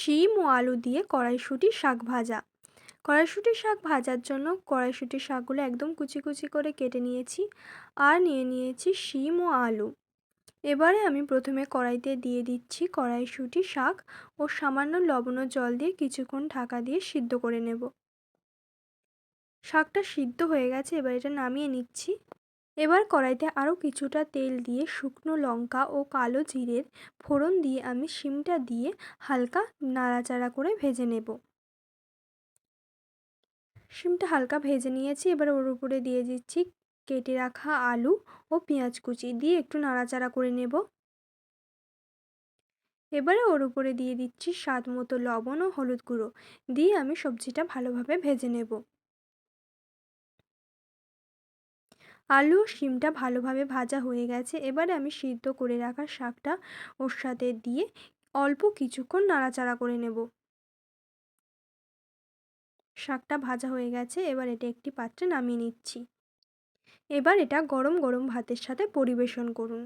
শিম ও আলু দিয়ে কড়াইশুঁটি, শাক ভাজা। কড়াইশুঁটি, শাক ভাজার জন্য কড়াইশুঁটি শাকগুলো একদম কুচি কুচি করে কেটে নিয়েছি আর নিয়ে নিয়েছি শিম ও আলু। এবারে আমি প্রথমে কড়াইতে দিয়ে দিচ্ছি কড়াইশুঁটি, শাক ও সামান্য লবণ ও জল দিয়ে কিছুক্ষণ ঢাকা দিয়ে সিদ্ধ করে নেব। শাকটা সিদ্ধ হয়ে গেছে, এবার এটা নামিয়ে নিচ্ছি। এবার কড়াইতে আরও কিছুটা তেল দিয়ে শুকনো লঙ্কা ও কালো জিরের ফোড়ন দিয়ে আমি শিমটা দিয়ে হালকা নাড়াচাড়া করে ভেজে নেব। শিমটা হালকা ভেজে নিয়েছি, এবার ওর উপরে দিয়ে দিচ্ছি কেটে রাখা আলু ও পেঁয়াজ কুচি দিয়ে একটু নাড়াচাড়া করে নেব। এবারে ওর উপরে দিয়ে দিচ্ছি স্বাদ মতো লবণ ও হলুদ গুঁড়ো দিয়ে আমি সবজিটা ভালোভাবে ভেজে নেব। আলু শিমটা ভালোভাবে ভাজা হয়ে গেছে। এবারে আমি সিদ্ধ করে রাখা শাকটা ওর সাথে দিয়ে অল্প কিছুক্ষণ নাড়াচাড়া করে নেব। শাকটা ভাজা হয়ে গেছে, এবার এটা একটি পাত্রে নামিয়ে নিচ্ছি। এবার এটা গরম গরম ভাতের সাথে পরিবেশন করুন।